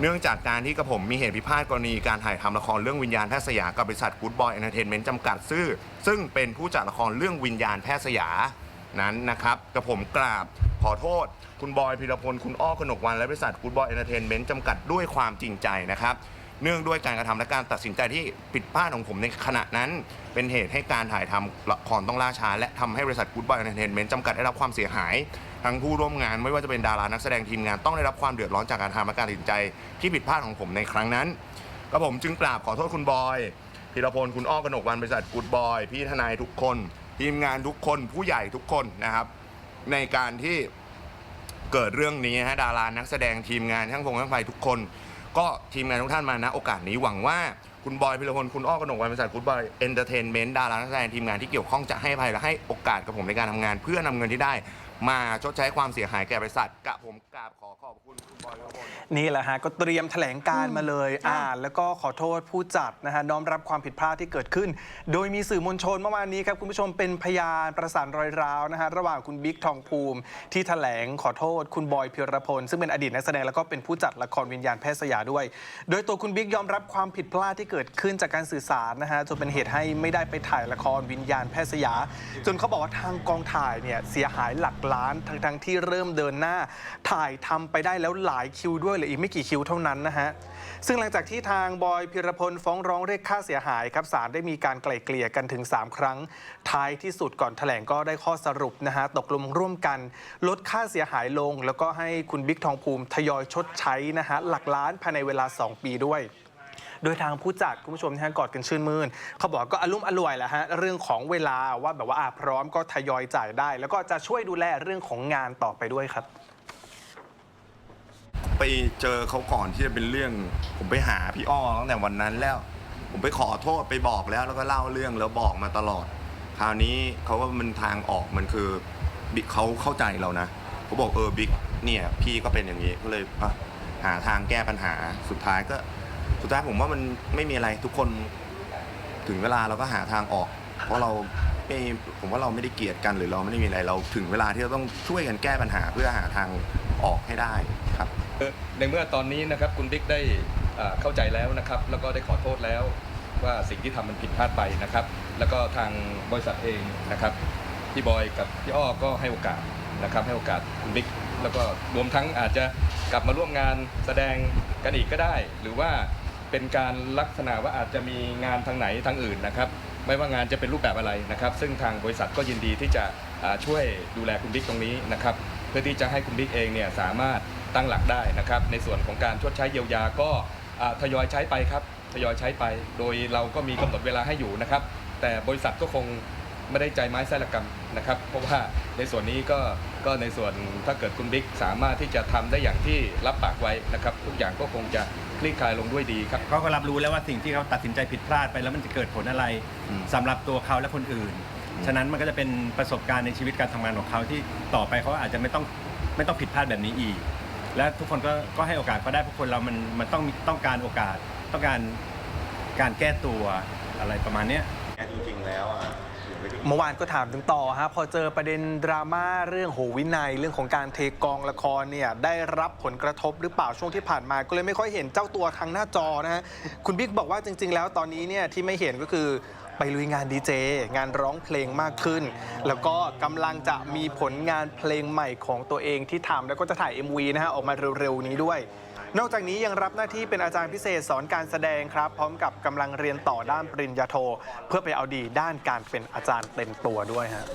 เนื่องจากการที่กระผมมีเหตุพิพาทกรณีการถ่ายทำละครเรื่องวิญญาณแพทย์สยามกับบริษัทกู๊ดบอยเอนเตอร์เทนเมนต์จำกัดซื่อ ซึ่งเป็นผู้จัดละครเรื่องวิญญาณแพทย์สยามนั้นนะครับกระผมกราบขอโทษ คุณบอยพิรพลคุณอ้อขนกวันและบริษัทกู๊ดบอยเอนเตอร์เทนเมนต์จำกัดด้วยความจริงใจนะครับ เนื่องด้วยการกระทำและการตัดสินใจที่ผิดพลาดของผมในขณะนั้น เป็นเหตุให้การถ่ายทำละครต้องล่าช้า และทำให้บริษัท Good Boy Entertainment จำกัดได้รับความเสียหาย ทั้งผู้ร่วมงานไม่ว่าจะเป็นดารานักแสดงทีมงานต้องได้รับความเดือดร้อนจากการทำและการตัดสินใจที่ผิดพลาดของผมในครั้งนั้นก็ผมจึงกราบขอโทษคุณบอยพีรพลคุณอ้อกนกวันบริษัท Good Boy พี่ทนายทุกคน ทีมงานทุกคนผู้ใหญ่ทุกคนนะครับในการที่ เกิดเรื่องนี้ฮะดารานักแสดงทีมงานช่างพงช่างไฟทุกคน ก็ทีมงานทุกท่านมานะโอกาสนี้หวังว่าคุณบอยพิรพลคุณอ้อกนกวันบริษัทคุณบอยเอนเตอร์เทนเมนต์ดารานักแสดงทีมงานที่เกี่ยวข้องจะให้อภัยและให้โอกาสกับผมในการทำงาน เพื่อนำเงินที่ได้ มาชดใช้ความเสียหายแก่บริษัทกะผมกราบขอขอบคุณคุณบอยพิรพลนี่แหละฮะ ก็เตรียมแถลงการมาเลยอ่านแล้วก็ขอโทษผู้จัดนะฮะน้อมรับความผิดพลาดที่เกิดขึ้น โดยมีสื่อมวลชนเมื่อวานนี้ครับ คุณผู้ชมเป็นพยานประสานรอยร้าวนะฮะระหว่างคุณบิ๊กทองภูมิ ที่แถลงขอโทษคุณบอยพิรพล ซึ่งเป็นอดีตนักแสดงแล้วก็เป็นผู้จัดละครวิญญาณแพทย์สยามด้วย โดยตัวคุณบิ๊กยอมรับความผิดพลาดที่เกิดขึ้นจากการสื่อสารนะฮะจนเป็นเหตุให้ไม่ได้ไปถ่ายละครวิญญาณแพทย์สยามจนเขาบอกว่าทางกองถ่ายเนี่ยเสียหายหลักล้าน ทั้งทั้งที่เริ่มเดินหน้า ถ่ายทำไปได้แล้วหลายคิวด้วยเหลืออีกไม่กี่คิวเท่านั้นนะฮะ ซึ่งหลังจากที่ทางบอยพิรพลฟ้องร้องเรียกค่าเสียหายครับศาลได้มีการไกล่เกลี่ยกันถึง 3 ครั้ง ท้ายที่สุดก่อนแถลงก็ได้ข้อสรุปนะฮะตกลงร่วมกัน ลดค่าเสียหายลง แล้วก็ให้คุณบิ๊กทองภูมิทยอยชดใช้นะฮะหลักล้านภายในเวลา 2 ปีด้วย โดยทางผู้จัดคุณผู้ชมนะฮะกอดกันชื่นมื่นเขาบอกก็อารมณ์อร่วยแหละฮะเรื่องของเวลาว่าแบบว่าอะพร้อมก็ทยอยจ่ายได้ แล้วก็จะช่วยดูแลเรื่องของงานต่อไปด้วยครับ ไปเจอเขาก่อนที่จะเป็นเรื่อง ผมไปหาพี่อ้อตั้งแต่วันนั้นแล้ว ผมไปขอโทษไปบอกแล้วแล้วก็เล่าเรื่องแล้วบอกมาตลอด คราวนี้เขาว่ามันทางออกมันคือบิ๊กเขาเข้าใจเรานะเขาบอกเออบิ๊กเนี่ยพี่ก็เป็นอย่างนี้ก็เลยอะหาทางแก้ปัญหาสุดท้ายก็ สุดท้ายผมว่ามันไม่มีอะไรทุกคนถึงเวลาเราก็หาทางออก เพราะเราไม่ผมว่าเราไม่ได้เกลียดกันหรือเราไม่ได้มีอะไรเราถึงเวลาที่เราต้องช่วยกันแก้ปัญหาเพื่อหาทางออกให้ได้ครับ ในเมื่อตอนนี้นะครับคุณบิ๊กได้อ่าเข้าใจแล้วนะครับ แล้วก็ได้ขอโทษแล้วว่าสิ่งที่ทำมันผิดพลาดไปนะครับ แล้วก็ทางบริษัทเองนะครับพี่บอยกับพี่อ้อก็ให้โอกาสนะครับ ให้โอกาสคุณบิ๊กแล้วก็รวมทั้งอาจจะกลับมาร่วมงานแสดงกันอีกก็ได้ หรือว่า เป็นการลักษณะว่าอาจจะมีงานทางไหนทางอื่นนะครับ ไม่ว่างานจะเป็นรูปแบบอะไรนะครับ ซึ่งทางบริษัทก็ยินดีที่จะช่วยดูแลคุณบิ๊กตรงนี้นะครับ เพื่อที่จะให้คุณบิ๊กเองเนี่ยสามารถตั้งหลักได้นะครับ ในส่วนของการชดใช้เยียวยาก็ทยอยใช้ไปครับทยอยใช้ไป โดยเราก็มีกำหนดเวลาให้อยู่นะครับ แต่บริษัทก็คง ไม่ได้ใจไม้ไส้ละกรรมนะครับ เพราะว่าในส่วนนี้ก็ก็ในส่วนถ้าเกิดคุณบิ๊กสามารถที่จะทำได้อย่างที่รับปากไว้นะครับ ทุกอย่างก็คงจะคลี่คลายลงด้วยดีครับเขาก็รับรู้แล้วว่าสิ่งที่เขาตัดสินใจผิดพลาดไปแล้วมันจะเกิดผลอะไรอืมสำหรับตัวเขาและคนอื่น ฉะนั้นมันก็จะเป็นประสบการณ์ในชีวิตการทำงานของเขาที่ต่อไปเขาอาจจะไม่ต้องไม่ต้องผิดพลาดแบบนี้อีก และทุกคนก็ก็ให้โอกาสเขาได้เพราะคนเรามันมันต้องมีต้องการโอกาสต้องการการแก้ตัวอะไรประมาณเนี้ยจริงๆแล้วอะยังไม่ได้ เมื่อวานก็ถามถึงต่อฮะพอเจอประเด็นดราม่าเรื่องโหวินัย เรื่องของการเทกองละครเนี่ยได้รับผลกระทบหรือเปล่าช่วงที่ผ่านมาก็เลยไม่ค่อยเห็นเจ้าตัวทางหน้าจอนะฮะคุณบิ๊กบอกว่าจริง ๆ แล้วตอนนี้เนี่ยที่ไม่เห็นก็คือไปลุยงานดีเจงานร้องเพลงมากขึ้น แล้วก็กำลังจะมีผลงานเพลงใหม่ของตัวเองที่ทำแล้วก็จะถ่าย MV นะฮะออกมาเร็วๆนี้ด้วย นอกจากนี้ยังรับหน้าที่เป็นอาจารย์พิเศษสอนการแสดงครับ พร้อมกับกำลังเรียนต่อด้านปริญญาโท เพื่อไปเอาดีด้านการเป็นอาจารย์เต็มตัวด้วยฮะ